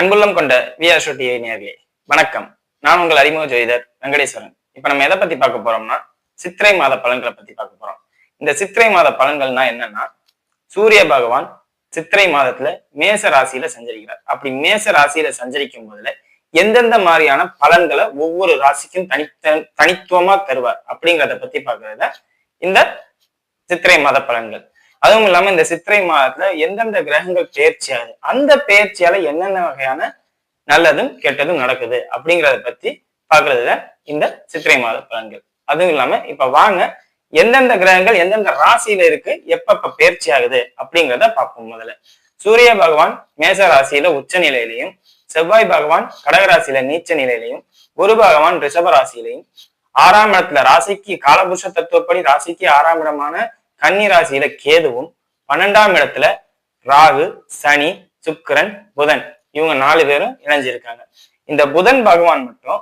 அன்புள்ளம் கொண்ட VR TV நேர்களே வணக்கம். நான் உங்கள் அறிமுக ஜோதிடர் வெங்கடேஸ்வரன். இப்ப நம்ம எதை பத்தி பார்க்க போறோம்னா சித்திரை மாத பலன்களை பத்தி பார்க்க போறோம். இந்த சித்திரை மாத பலன்கள்னா என்னன்னா சூரிய பகவான் சித்திரை மாதத்துல மேச ராசியில சஞ்சரிக்கிறார். அப்படி மேச ராசியில சஞ்சரிக்கும் போதுல எந்தெந்த மாதிரியான பலன்களை ஒவ்வொரு ராசிக்கும் தனித்த தனித்துவமா தருவார் அப்படிங்கிறத பத்தி பார்க்கறத இந்த சித்திரை மாத பலன்கள். அதுவும் இல்லாம இந்த சித்திரை மாதத்துல எந்தெந்த கிரகங்கள் பெயர்ச்சி ஆகுது அந்த பேர்ச்சியால என்னென்ன வகையான நல்லதும் கெட்டதும் நடக்குது அப்படிங்கறத பத்தி பாக்குறதுல இந்த சித்திரை மாத பலன்கள். அதுவும் இல்லாம இப்ப வாங்க எந்தெந்த கிரகங்கள் எந்தெந்த ராசியில இருக்கு எப்பப்ப பெயர்ச்சி ஆகுது அப்படிங்கிறத பார்ப்போம் முதல்ல. சூரிய பகவான் மேச ராசியில உச்ச நிலையிலையும் செவ்வாய் பகவான் கடகராசியில நீச்ச நிலையிலையும் குரு பகவான் ரிஷப ராசியிலையும் ஆறாம் இடத்துல ராசிக்கு காலபுருஷ தத்துவப்படி ராசிக்கு ஆறாம் இடமான கன்னி ராசியில கேதுவும் பன்னெண்டாம் இடத்துல ராகு சனி சுக்கிரன் புதன். இவங்க நாலு பேரும் இணைஞ்சிருக்காங்க. இந்த புதன் பகவான் மட்டும்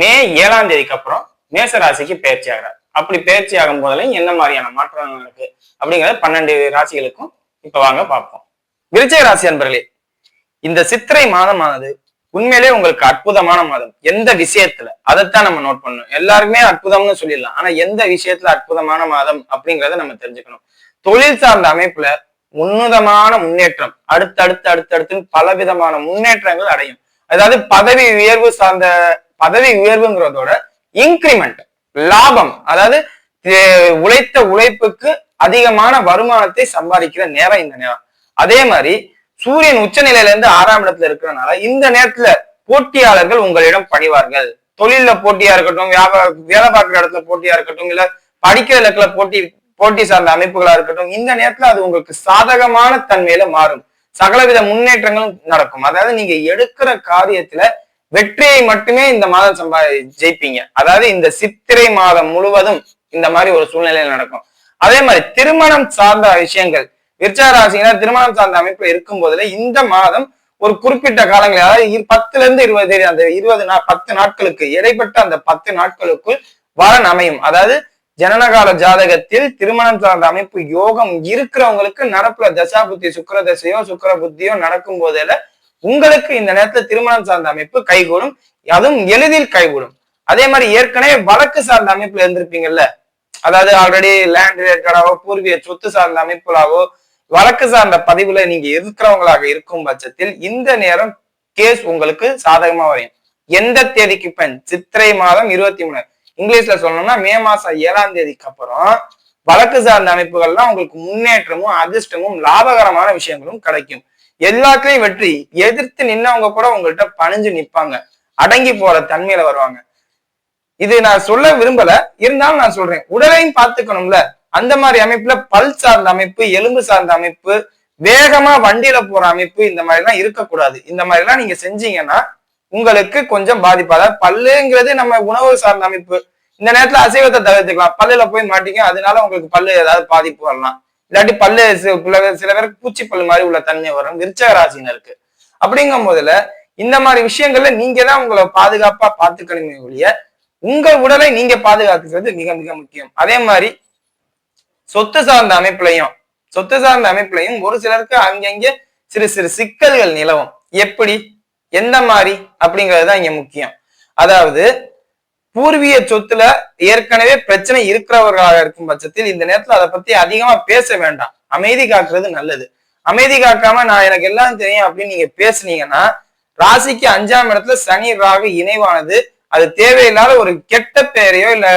மே ஏழாம் தேதிக்கு அப்புறம் மேச ராசிக்கு பயிற்சி ஆகிறார். அப்படி பயிற்சி ஆகும் போதுலையும் என்ன மாதிரியான மாற்றங்கள் இருக்கு அப்படிங்கறத பன்னெண்டு ராசிகளுக்கும் இப்ப வாங்க பார்ப்போம். விருச்சிக ராசி அன்பர்களே இந்த சித்திரை மாதமானது உண்மையிலே உங்களுக்கு அற்புதமான மாதம். எந்த விஷயத்துல? அதைத்தான் நம்ம நோட் பண்ணணும். எல்லாருமே அற்புதம்னு சொல்லிடலாம். ஆனா எந்த விஷயத்துல அற்புதமான மாதம் அப்படிங்கிறத நம்ம தெரிஞ்சுக்கணும். தொழில் சார்ந்த அமைப்புல உன்னதமான முன்னேற்றம் அடுத்தடுத்து அடுத்தடுத்து பலவிதமான முன்னேற்றங்கள் அடையும். அதாவது பதவி உயர்வு சார்ந்த பதவி உயர்வுங்கிறதோட இன்க்ரிமெண்ட் லாபம் அதாவது உழைத்த உழைப்புக்கு அதிகமான வருமானத்தை சம்பாதிக்கிற நேரம் இந்த நேரம். அதே மாதிரி சூரியன் உச்சநிலையில இருந்து ஆறாம் இடத்துல இருக்கிறனால இந்த நேரத்துல போட்டியாளர்கள் உங்களிடம் பணிவார்கள். தொழில போட்டியா இருக்கட்டும் வியாபார வேலை பார்க்குற இடத்துல போட்டியா இருக்கட்டும் இல்ல படிக்கிற இலக்கில போட்டி போட்டி சார்ந்த அமைப்புகளா இருக்கட்டும் இந்த நேரத்துல அது உங்களுக்கு சாதகமான தன்மையில மாறும். சகலவித முன்னேற்றங்களும் நடக்கும். அதாவது நீங்க எடுக்கிற காரியத்துல வெற்றியை மட்டுமே இந்த மாதம் சம்பா ஜெயிப்பீங்க. அதாவது இந்த சித்திரை மாதம் முழுவதும் இந்த மாதிரி ஒரு சூழ்நிலையில் நடக்கும். அதே மாதிரி திருமணம் சார்ந்த விஷயங்கள். விருச்சா ராசியினர் திருமணம் சார்ந்த அமைப்புல இருக்கும் போதுல இந்த மாதம் ஒரு குறிப்பிட்ட காலங்களில் அதாவது இரு- பத்துல இருந்து இருபது தேதி அந்த இருபது நா பத்து நாட்களுக்கு இடைப்பட்ட அந்த பத்து நாட்களுக்குள் வரன் அமையும். அதாவது ஜனனகால ஜாதகத்தில் திருமணம் சார்ந்த அமைப்பு யோகம் இருக்கிறவங்களுக்கு நடப்புல தசாபுத்தி சுக்கர தசையோ சுக்கிர புத்தியோ நடக்கும் போதில உங்களுக்கு இந்த நேரத்துல திருமணம் சார்ந்த அமைப்பு கைகூடும். அதுவும் எளிதில் கைகூடும். அதே மாதிரி ஏற்கனவே வழக்கு சார்ந்த அமைப்புல இருந்திருப்பீங்கல்ல. அதாவது ஆல்ரெடி லேண்ட் ரிலேட்டடாவோ பூர்வீக சொத்து சார்ந்த அமைப்புலாவோ வழக்கு சார்ந்த பதிவுல நீங்க இருக்கிறவங்களாக இருக்கும் பட்சத்தில் இந்த நேரம் கேஸ் உங்களுக்கு சாதகமா வரையும் எந்த தேதிக்கு பின்? சித்திரை மாதம் இருபத்தி மூணு. இங்கிலீஷ்ல சொல்லணும்னா மே மாசம் ஏழாம் தேதிக்கு அப்புறம் வழக்கு சார்ந்த அமைப்புகள்லாம் உங்களுக்கு முன்னேற்றமும் அதிர்ஷ்டமும் லாபகரமான விஷயங்களும் கிடைக்கும். எல்லாத்துலயும் வெற்றி. எதிர்த்து நின்னவங்க கூட உங்கள்கிட்ட பணிஞ்சு நிப்பாங்க. அடங்கி போற தன்மையில வருவாங்க. இது நான் சொல்ல விரும்பல. இருந்தாலும் நான் சொல்றேன். உடலையும் பார்த்துக்கணும்ல. அந்த மாதிரி அமைப்புல பல் சார்ந்த அமைப்பு எலும்பு சார்ந்த அமைப்பு வேகமா வண்டியில போற அமைப்பு இந்த மாதிரி எல்லாம் இருக்கக்கூடாது. இந்த மாதிரி எல்லாம் நீங்க செஞ்சீங்கன்னா உங்களுக்கு கொஞ்சம் பாதிப்பு அதாவது பல்லுங்கிறது நம்ம உணவு சார்ந்த அமைப்பு. இந்த நேரத்துல அசைவத்தை தவிர்த்துக்கலாம். பல்லுல போய் மாட்டிங்க அதனால உங்களுக்கு பல்லு ஏதாவது பாதிப்பு வரலாம். இல்லாட்டி பல்லு சில- பேருக்கு பூச்சி பல்லு மாதிரி உள்ள தன்மை வரும். விருச்சக ராசினருக்கு அப்படிங்கும் போதுல இந்த மாதிரி விஷயங்கள்ல நீங்க தான் உங்களை பாதுகாப்பா பாத்துக்கணுமே ஒழிய உங்க உடலை நீங்க பாதுகாத்துக்கிறது மிக மிக முக்கியம். அதே மாதிரி சொத்து சார்ந்த அமைப்புலையும் சொத்து சார்ந்த அமைப்புலையும் ஒரு சிலருக்கு அங்கங்கே சிறு சிறு சிக்கல்கள் நிலவும். எப்படி? எந்த மாதிரி? அப்படிங்கிறது தான் இங்க முக்கியம். அதாவது பூர்வீக சொத்துல ஏற்கனவே பிரச்சனை இருக்கிறவர்களாக இருக்கும் பட்சத்தில் இந்த நேரத்துல அதை பத்தி அதிகமா பேச வேண்டாம். அமைதி காக்குறது நல்லது. அமைதி காக்காம நான் எனக்கு எல்லாம் தெரியும் அப்படின்னு நீங்க பேசுனீங்கன்னா ராசிக்கு அஞ்சாம் இடத்துல சனி ராகு இணைவானது. அது தேவையில்லாத ஒரு கெட்ட பெயரையோ இல்ல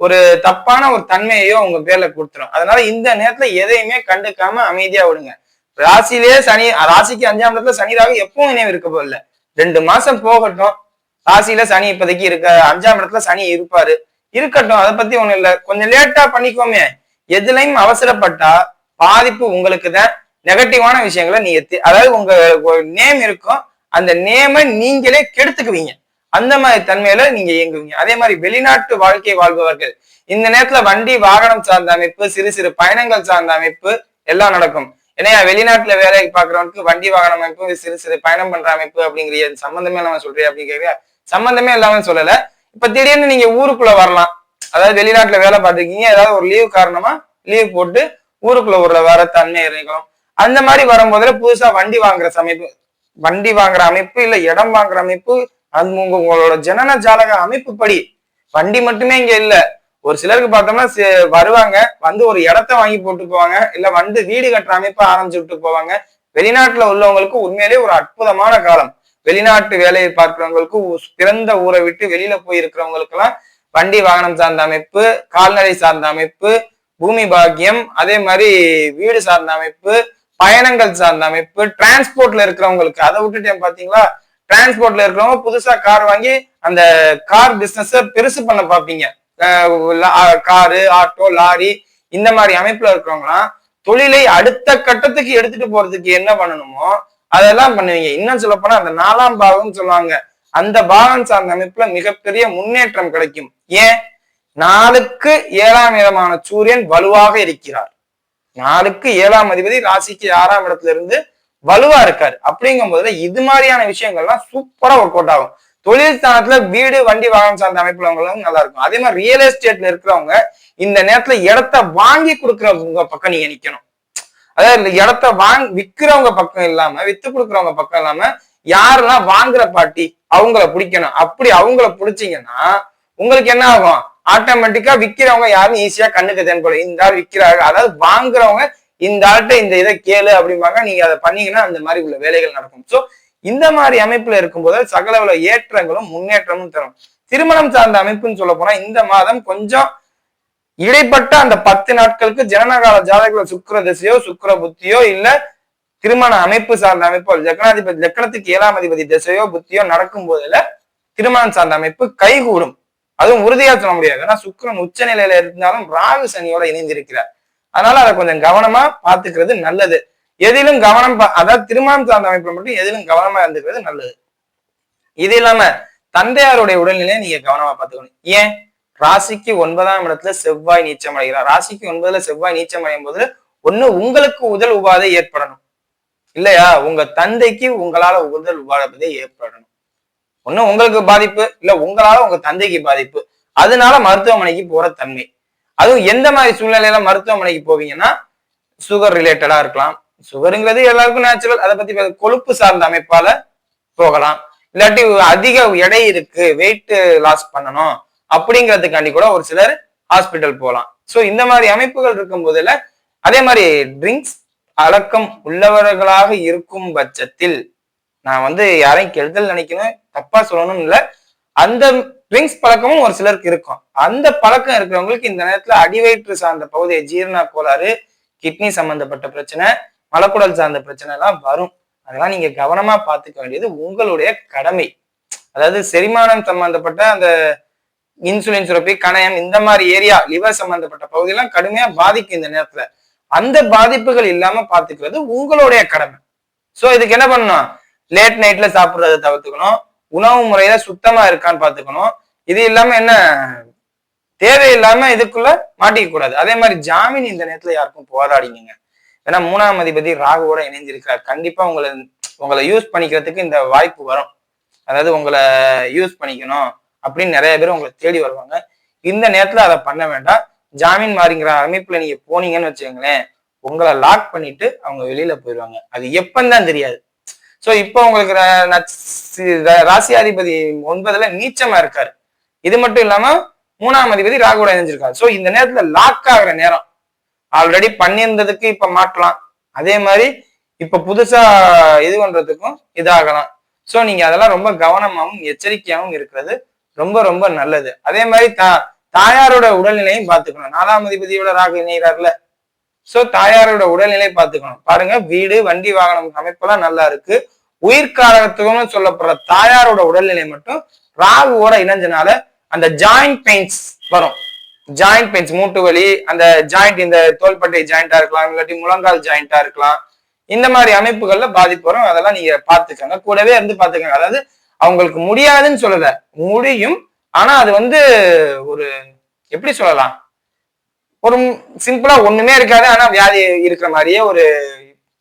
ஒரு தப்பான ஒரு தன்மையையோ உங்க பேர்ல கொடுத்துரும். அதனால இந்த நேரத்துல எதையுமே கண்டுக்காம அமைதியா விடுங்க. ராசியிலேயே சனி ராசிக்கு அஞ்சாம் இடத்துல சனிதாக எப்பவும் இணைவு இருக்க போல ரெண்டு மாசம் போகட்டும். ராசியில சனி இப்போதைக்கு இருக்க அஞ்சாம் இடத்துல சனி இருப்பாரு. இருக்கட்டும் அதை பத்தி ஒண்ணும் இல்ல. கொஞ்சம் லேட்டா பண்ணிக்கோமே. எதுலையும் அவசரப்பட்டா பாதிப்பு உங்களுக்கு தான். நெகட்டிவான விஷயங்களை நீங்க தி- அதாவது உங்க நேம் இருக்கும். அந்த நேமை நீங்களே கெடுத்துக்குவீங்க. அந்த மாதிரி தன்மையில நீங்க இயங்குவீங்க. அதே மாதிரி வெளிநாட்டு வாழ்க்கை வாழ்பவர்கள் இந்த நேரத்துல வண்டி வாகனம் சார்ந்த அமைப்பு சிறு சிறு பயணங்கள் சார்ந்த அமைப்பு எல்லாம் நடக்கும். ஏன்னா வெளிநாட்டுல வேலை பாக்குறவனுக்கு வண்டி வாகனம் அமைப்பு சிறு சிறு பயணம் பண்ற அமைப்பு அப்படிங்கிற சம்பந்தமே இல்லாம சொல்றேன் அப்படிங்கிற சம்பந்தமே இல்லாம சொல்லல. இப்ப திடீர்னு நீங்க ஊருக்குள்ள வரலாம். அதாவது வெளிநாட்டுல வேலை பார்த்துருக்கீங்க. ஏதாவது ஒரு லீவு காரணமா லீவ் போட்டு ஊருக்குள்ள ஒரு வர தன்மை இருக்கலாம் அந்த மாதிரி வரும்போதுல புதுசா வண்டி வாங்குற சமைப்பு வண்டி வாங்குற அமைப்பு இல்ல இடம் வாங்குற அமைப்பு அது உங்க உங்களோட ஜனன ஜாலக அமைப்பு படி வண்டி மட்டுமே இங்க இல்ல. ஒரு சிலருக்கு பார்த்தோம்னா வருவாங்க. வந்து ஒரு இடத்த வாங்கி போட்டு போவாங்க. இல்ல வந்து வீடு கட்டுற அமைப்பை ஆரம்பிச்சு விட்டு போவாங்க. வெளிநாட்டுல உள்ளவங்களுக்கு உண்மையிலேயே ஒரு அற்புதமான காலம். வெளிநாட்டு வேலையை பார்க்கிறவங்களுக்கு பிறந்த ஊரை விட்டு வெளியில போய் இருக்கிறவங்களுக்கு எல்லாம் வண்டி வாகனம் சார்ந்த அமைப்பு கால்நடை சார்ந்த அமைப்பு பூமி பாக்கியம் அதே மாதிரி வீடு சார்ந்த அமைப்பு பயணங்கள் சார்ந்த அமைப்பு டிரான்ஸ்போர்ட்ல இருக்கிறவங்களுக்கு அதை விட்டுட்டேன் பாத்தீங்களா டிரான்ஸ்போர்ட்ல இருக்கிறவங்க புதுசா கார் வாங்கி அந்த கார் பிசினஸ் பெருசு பண்ண பார்ப்பீங்க. காரு ஆட்டோ லாரி இந்த மாதிரி அமைப்புல இருக்கிறவங்களாம் தொழிலை அடுத்த கட்டத்துக்கு எடுத்துட்டு போறதுக்கு என்ன பண்ணணுமோ அதெல்லாம் பண்ணுவீங்க. இன்னும் சொல்ல போனா அந்த நாலாம் பாகம் சொல்லுவாங்க. அந்த பாகம் சார்ந்த அமைப்புல மிகப்பெரிய முன்னேற்றம் கிடைக்கும். ஏன்? நாளுக்கு ஏழாம் இடமான சூரியன் வலுவாக இருக்கிறார். நாளுக்கு ஏழாம் அதிபதி ராசிக்கு ஆறாம் இடத்துல இருந்து வலுவா இருக்காரு. அப்படிங்கும் போதுல இது மாதிரியான விஷயங்கள்லாம் சூப்பரா ஒர்க் அவுட் ஆகும். தொழில் ஸ்தானத்துல வீடு வண்டி வாகனம் சார்ந்த அமைப்புள்ளவங்களும் நல்லா இருக்கும். அதே மாதிரி ரியல் எஸ்டேட்ல இருக்கிறவங்க இந்த நேரத்துல இடத்த வாங்கி கொடுக்கறவங்க பக்கம் நீங்க நிக்கணும். அதாவது இடத்த வாங் விக்கிறவங்க பக்கம் இல்லாம வித்து கொடுக்கறவங்க பக்கம் இல்லாம யாரெல்லாம் வாங்குற பாட்டி அவங்கள பிடிக்கணும். அப்படி அவங்கள பிடிச்சிங்கன்னா உங்களுக்கு என்ன ஆகும்? ஆட்டோமேட்டிக்கா விக்கிறவங்க யாரும் ஈஸியா கண்ணுக்கு தென்படும் இந்த ஆள் விக்கிறாரு. அதாவது வாங்குறவங்க இந்த ஆள்கிட்ட இந்த இதை கேளு அப்படிம்பாங்க. நீங்க அதை பண்ணீங்கன்னா அந்த மாதிரி உள்ள வேலைகள் நடக்கும். சோ இந்த மாதிரி அமைப்புல இருக்கும்போது சகல ஏற்றங்களும் முன்னேற்றமும் தரும். திருமணம் சார்ந்த அமைப்புன்னு சொல்ல போனா இந்த மாதம் கொஞ்சம் இடைப்பட்ட அந்த பத்து நாட்களுக்கு ஜனனகால ஜாதகத்துல சுக்கர திசையோ சுக்கர புத்தியோ இல்ல திருமண அமைப்பு சார்ந்த அமைப்போ லக்னாதிபதி லக்னத்துக்கு ஏழாம் அதிபதி திசையோ புத்தியோ நடக்கும் போதுல திருமணம் சார்ந்த அமைப்பு கைகூடும். அதுவும் உறுதியா சொல்ல முடியாது. ஏன்னா சுக்கரன் உச்ச நிலையில இருந்தாலும் ராகு சனியோட இணைந்திருக்கிறார். அதனால அதை கொஞ்சம் கவனமா பாத்துக்கிறது நல்லது. எதிலும் கவனம் பா- அதாவது திருமணம் சார்ந்த அமைப்பு மட்டும் எதிலும் கவனமா இருந்துக்கிறது நல்லது. இது இல்லாம தந்தையாருடைய உடல்நிலையை நீங்க கவனமா பாத்துக்கணும் ஏன்? ராசிக்கு ஒன்பதாம் இடத்துல செவ்வாய் நீச்சம் அடைகிறார். ராசிக்கு ஒன்பதுல செவ்வாய் நீச்சம் அடையும் போது ஒண்ணு உங்களுக்கு உதல் உபாதை ஏற்படணும். இல்லையா? உங்க தந்தைக்கு உங்களால உதல் உபாதை ஏற்படணும். ஒண்ணு உங்களுக்கு பாதிப்பு இல்ல உங்களால உங்க தந்தைக்கு பாதிப்பு. அதனால மருத்துவமனைக்கு போற தன்மை. அதுவும் எந்த மாதிரி சூழ்நிலையில மருத்துவமனைக்கு போவீங்கன்னா சுகர் ரிலேட்டடா இருக்கலாம். சுகருங்கிறது எல்லாருக்கும் நேச்சுரல் அதை பத்தி கொழுப்பு சார்ந்த அமைப்பால போகலாம். இல்லாட்டி அதிக எடை இருக்கு வெயிட் லாஸ் பண்ணணும் அப்படிங்கிறதுக்காண்டி கூட ஒரு சிலர் ஹாஸ்பிட்டல் போகலாம். ஸோ இந்த மாதிரி அமைப்புகள் இருக்கும் போதில் அதே மாதிரி ட்ரிங்க்ஸ் அடக்கம் உள்ளவர்களாக இருக்கும் பட்சத்தில் நான் வந்து யாரையும் கெடுதல் நினைக்கணும் தப்பா சொல்லணும்னு இல்லை. அந்த ட்ரிங்க்ஸ் பழக்கமும் ஒரு சிலருக்கு இருக்கும். அந்த பழக்கம் இருக்கிறவங்களுக்கு இந்த நேரத்துல அடிவயிற்று சார்ந்த பகுதியை ஜீரண கோளாறு கிட்னி சம்பந்தப்பட்ட பிரச்சனை மலக்குடல் சார்ந்த பிரச்சனை எல்லாம் வரும். அதெல்லாம் நீங்க கவனமா பார்த்துக்க வேண்டியது உங்களுடைய கடமை. அதாவது செரிமானம் சம்பந்தப்பட்ட அந்த இன்சுலின் சுரப்பி கணையம் இந்த மாதிரி ஏரியா லிவர் சம்பந்தப்பட்ட பகுதியெல்லாம் கடுமையா பாதிக்கும் இந்த நேரத்துல. அந்த பாதிப்புகள் இல்லாம பாத்துக்கிறது உங்களுடைய கடமை. சோ இதுக்கு என்ன பண்ணணும்? லேட் நைட்ல சாப்பிடுறத தவிர்த்துக்கணும். உணவு முறையில சுத்தமா இருக்கான்னு பாத்துக்கணும் இது இல்லாம என்ன? தேவையில்லாம இதுக்குள்ள மாட்டிக்க கூடாது. அதே மாதிரி ஜாமீன் இந்த நேரத்துல யாருக்கும் போராடிங்க ஏன்னா மூணாம் அதிபதி ராகுவோட இணைஞ்சிருக்கிறார் கண்டிப்பா உங்களை உங்களை யூஸ் பண்ணிக்கிறதுக்கு இந்த வாய்ப்பு வரும். அதாவது உங்களை யூஸ் பண்ணிக்கணும் அப்படின்னு நிறைய பேர் உங்களை தேடி வருவாங்க. இந்த நேரத்துல அதை பண்ண வேண்டாம். ஜாமீன் மாறிங்கிற அமைப்புல நீங்க போனீங்கன்னு வச்சுக்கோங்களேன் உங்களை லாக் பண்ணிட்டு அவங்க வெளியில போயிடுவாங்க. அது எப்பன்னு தான் தெரியாது. சோ இப்போ உங்களுக்கு ர- நட்ச- ராசியாதிபதி ஒன்பதுல நீச்சமா இருக்காரு. இது மட்டும் இல்லாம மூணாம் அதிபதி ராகுவோட இணைஞ்சிருக்காரு. சோ இந்த நேரத்துல லாக் ஆகிற நேரம். ஆல்ரெடி பண்ணியிருந்ததுக்கு இப்ப மாற்றலாம். அதே மாதிரி இப்ப புதுசா இது பண்றதுக்கும் இதாகலாம். சோ நீங்க அதெல்லாம் ரொம்ப கவனமாகவும் எச்சரிக்கையாகவும் இருக்கிறது ரொம்ப ரொம்ப நல்லது. அதே மாதிரி தா தாயாரோட உடல்நிலையும் பார்த்துக்கணும். நாலாம் அதிபதியோட ராகு இணைகிறார்ல ஸோ தாயாரோட உடல்நிலை பார்த்துக்கணும். பாருங்க வீடு வண்டி வாகனம் அமைப்பெல்லாம் நல்லா இருக்கு. உயிர்காரகத்துவம்னு சொல்லப்படுற தாயாரோட உடல்நிலை மட்டும் ராகுவோட இணைஞ்சனால அந்த ஜாயிண்ட் பெயின்ஸ் வரும். ஜாயிண்ட் பெயின்ஸ் மூட்டு வலி அந்த ஜாயிண்ட் இந்த தோள்பட்டை ஜாயிண்டா இருக்கலாம் இல்லாட்டி முழங்கால் ஜாயிண்டா இருக்கலாம். இந்த மாதிரி அமைப்புகள்ல பாதிப்பு வரும். அதெல்லாம் நீங்க பாத்துக்கோங்க கூடவே இருந்து பாத்துக்கோங்க அதாவது அவங்களுக்கு முடியாதுன்னு சொல்லல. முடியும். ஆனா அது வந்து ஒரு எப்படி சொல்லலாம்? ஒரு சிம்பிளா ஒண்ணுமே இருக்காது. ஆனா வியாதி இருக்கிற மாதிரியே ஒரு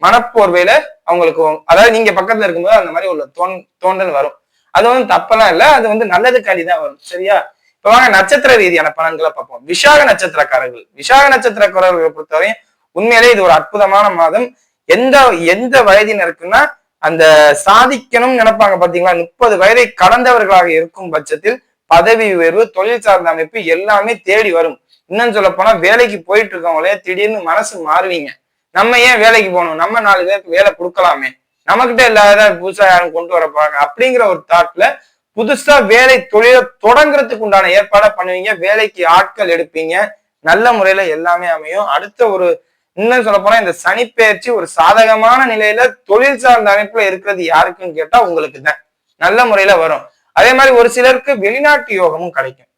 மனப்போர்வையில அவங்களுக்கு அதாவது நீங்க பக்கத்துல இருக்கும்போது அந்த மாதிரி ஒரு தோன் தோன்றல் வரும். அது வந்து தப்பெல்லாம் இல்லை. அது வந்து நல்லதுக்காண்டி தான் வரும். சரியா? இப்ப வாங்க நட்சத்திர ரீதியான பலன்களை பார்ப்போம். விஷாக நட்சத்திரக்காரர்கள். விஷாக நட்சத்திரக்காரர்களை பொறுத்தவரையும் உண்மையிலே இது ஒரு அற்புதமான மாதம். எந்த எந்த வயதினருக்குன்னா அந்த சாதிக்கணும்னு நினைப்பாங்க பாத்தீங்களா? முப்பது வயதை கடந்தவர்களாக இருக்கும் பட்சத்தில் பதவி உயர்வு தொழில் சார்ந்த அமைப்பு எல்லாமே தேடி வரும். இன்னும் சொல்ல போனா வேலைக்கு போயிட்டு இருக்கவங்களே திடீர்னு மனசு மாறுவீங்க. நம்ம ஏன் வேலைக்கு போகணும்? நம்ம நாலு பேருக்கு வேலை கொடுக்கலாமே. நம்மகிட்ட இல்லாத புதுசா யாரும் கொண்டு வர போறாங்க. அப்படிங்கிற ஒரு தாட்ல புதுசா வேலை தொழிலை தொடங்குறதுக்கு உண்டான ஏற்பாடை பண்ணுவீங்க. வேலைக்கு ஆட்கள் எடுப்பீங்க. நல்ல முறையில எல்லாமே அமையும். அடுத்த ஒரு இன்னும் சொல்ல போனா இந்த சனிப்பெயர்ச்சி ஒரு சாதகமான நிலையில தொழில் சார்ந்த அமைப்புல இருக்கிறது யாருக்குன்னு கேட்டா உங்களுக்கு தான். நல்ல முறையில வரும். அதே மாதிரி ஒரு சிலருக்கு வெளிநாட்டு யோகமும் கிடைக்கும்.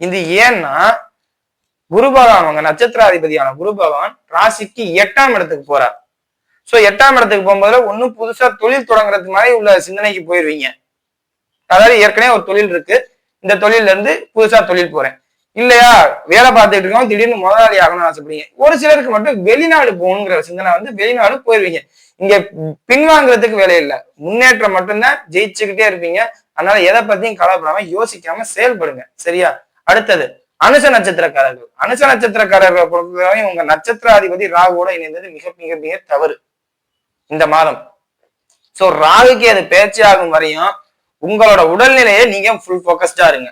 இது ஏன்னா குரு பகவான் உங்க நட்சத்திராதிபதியான குரு பகவான் ராசிக்கு எட்டாம் இடத்துக்கு போறார். சோ எட்டாம் இடத்துக்கு போகும்போது ஒன்னும் புதுசா தொழில் தொடங்குறதுக்கு மாதிரி உள்ள சிந்தனைக்கு போயிருவீங்க. அதாவது ஏற்கனவே ஒரு தொழில் இருக்கு. இந்த தொழில்ல இருந்து புதுசா தொழில் போறேன். இல்லையா? வேலை பார்த்துட்டு இருக்கோம் திடீர்னு முதலாளி ஆகணும்னு ஆசைப்படுவீங்க. ஒரு சிலருக்கு மட்டும் வெளிநாடு போகணுங்கிற சிந்தனை வந்து வெளிநாடு போயிருவீங்க. இங்க பின்வாங்கிறதுக்கு வேலை இல்லை. முன்னேற்றம் மட்டும்தான் ஜெயிச்சுக்கிட்டே இருப்பீங்க. அதனால எதை பத்தியும் கலப்படாம யோசிக்காம செயல்படுங்க. சரியா? அடுத்தது அனுச நட்சத்திரக்காரர்கள். அனுச நட்சத்திரக்காரர்களை பொறுத்தவரை உங்க நட்சத்திராதிபதி ராகுவோட இணைந்தது மிக மிக மிக தவறு. இந்த மாதம். சோ ராகுக்கு அது பேச்சு ஆகும் வரையும் உங்களோட உடல்நிலையை நீங்க ஃபுல் ஃபோக்கஸ்டா இருங்க.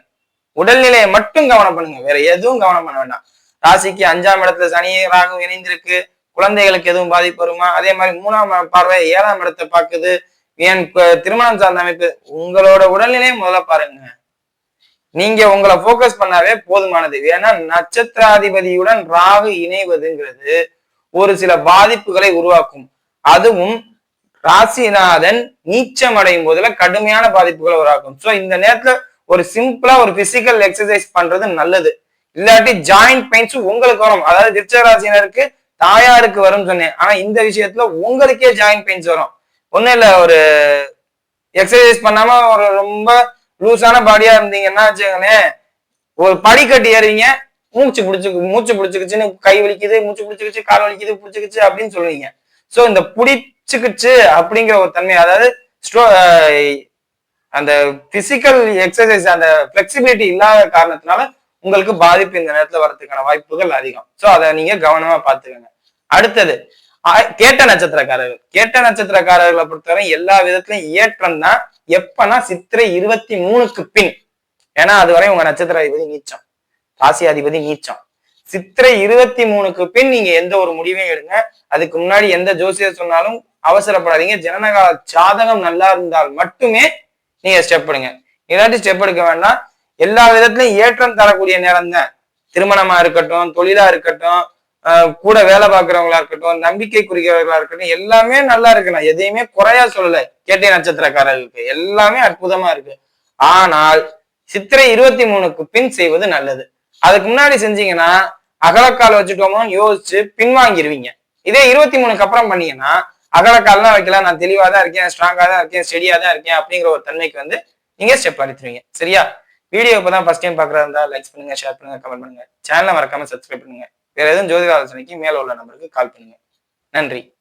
உடல்நிலையை மட்டும் கவனம் பண்ணுங்க. வேற எதுவும் கவனம் பண்ண வேண்டாம். ராசிக்கு அஞ்சாம் இடத்துல சனி ராகு இணைந்திருக்கு. குழந்தைகளுக்கு எதுவும் பாதிப்பு வருமா? அதே மாதிரி மூணாம் பார்வை ஏழாம் இடத்தை பார்க்குது. என் திருமணம் சார்ந்த அமைப்பு. உங்களோட உடல்நிலையை முதல்ல பாருங்க. நீங்க உங்களை ஃபோக்கஸ் பண்ணாவே போதுமானது. ஏன்னா நட்சத்திராதிபதியுடன் ராகு இணைவதுங்கிறது ஒரு சில பாதிப்புகளை உருவாக்கும். அதுவும் ராசிநாதன் நீச்சம் அடையும் போதுல கடுமையான பாதிப்புகளை உருவாக்கும். சோ இந்த நேரத்துல ஒரு சிம்பிளா ஒரு பிசிக்கல் எக்ஸசைஸ் பண்றது நல்லது. இல்லாட்டி ஜாயிண்ட் பெயின்ஸும் உங்களுக்கு வரும். அதாவது விருச்சராசினருக்கு தாயாருக்கு வரும்னு சொன்னேன். ஆனா இந்த விஷயத்துல உங்களுக்கே ஜாயிண்ட் பெயின்ஸ் வரும். ஒண்ணும் இல்ல ஒரு எக்ஸசைஸ் பண்ணாம ஒரு ரொம்ப லூஸான பாடியா இருந்தீங்கன்னா வச்சுக்கோங்களேன் ஒரு படிக்கட்டு ஏறுவீங்க. மூச்சு பிடிச்சு மூச்சு பிடிச்சிக்கிச்சுன்னு கை வலிக்குது மூச்சு பிடிச்சிக்கிச்சு கால் வலிக்குது பிடிச்சிக்கிச்சு அப்படின்னு சொல்லுவீங்க. ஸோ இந்த பிடிச்சிக்கிச்சு அப்படிங்கிற ஒரு தன்மை அதாவது ஸ்ட்ரோ அந்த பிசிக்கல் எக்ஸசைஸ் அந்த ஃபிளெக்சிபிலிட்டி இல்லாத காரணத்தினால உங்களுக்கு பாதிப்பு இந்த நேரத்துல வரதுக்கான வாய்ப்புகள் அதிகம். ஸோ அதை நீங்க கவனமா பார்த்துக்கோங்க. அடுத்தது கேட்ட நட்சத்திரக்காரர்கள். கேட்ட நட்சத்திரக்காரர்களை பொறுத்தவரை எல்லா விதத்திலையும் ஏற்றம் தான் எப்பனா சித்திரை இருபத்தி மூணுக்கு பின். ஏன்னா அதுவரை உங்க நட்சத்திர அதிபதி நீச்சம். ராசி அதிபதி நீச்சம். சித்திரை இருபத்தி மூணுக்கு பின் நீங்க எந்த ஒரு முடிவையும் எடுங்க. அதுக்கு முன்னாடி எந்த ஜோசியர் சொன்னாலும் அவசரப்படாதீங்க. ஜனனகால ஜாதகம் நல்லா இருந்தால் மட்டுமே நீங்க ஸ்டெப் எடுங்க. இல்லாட்டி ஸ்டெப் எடுக்க வேண்டாம். எல்லா விதத்திலையும் ஏற்றம் தரக்கூடிய நேரம் தான். திருமணமா இருக்கட்டும் தொழிலா இருக்கட்டும் கூட வேலை பார்க்கறவங்களா இருக்கட்டும் நம்பிக்கை குறிக்கிறவர்களா இருக்கட்டும் எல்லாமே நல்லா இருக்கு. நான் எதையுமே குறையா சொல்லல. கேட்டை நட்சத்திரக்காரர்களுக்கு எல்லாமே அற்புதமா இருக்கு. ஆனால் சித்திரை இருபத்தி மூணுக்கு பின் செய்வது நல்லது. அதுக்கு முன்னாடி செஞ்சீங்கன்னா அகலக்கால் வச்சுட்டோமோ யோசிச்சு பின்வாங்கிருவீங்க இதே இருபத்தி மூணுக்கு அப்புறம் பண்ணீங்கன்னா அகலக்கால்லாம் வைக்கலாம். நான் தெளிவா தான் இருக்கேன் ஸ்ட்ராங்கா தான் இருக்கேன் ஸ்டெடியா தான் இருக்கேன் அப்படிங்கிற ஒரு தன்மைக்கு வந்து நீங்க ஸ்டெப் அடித்துருவீங்க சரியா? வீடியோ இப்பதான் ஃபர்ஸ்ட் டைம் பாக்குறதா இருந்தா லைக் பண்ணுங்க ஷேர் பண்ணுங்க கமெண்ட் பண்ணுங்க. சேனலை மறக்காம சப்ஸ்கிரைப் பண்ணுங்க. வேற எதுவும் ஜோதிட ஆலோசனைக்கு மேல உள்ள நம்பருக்கு கால் பண்ணுங்க. நன்றி.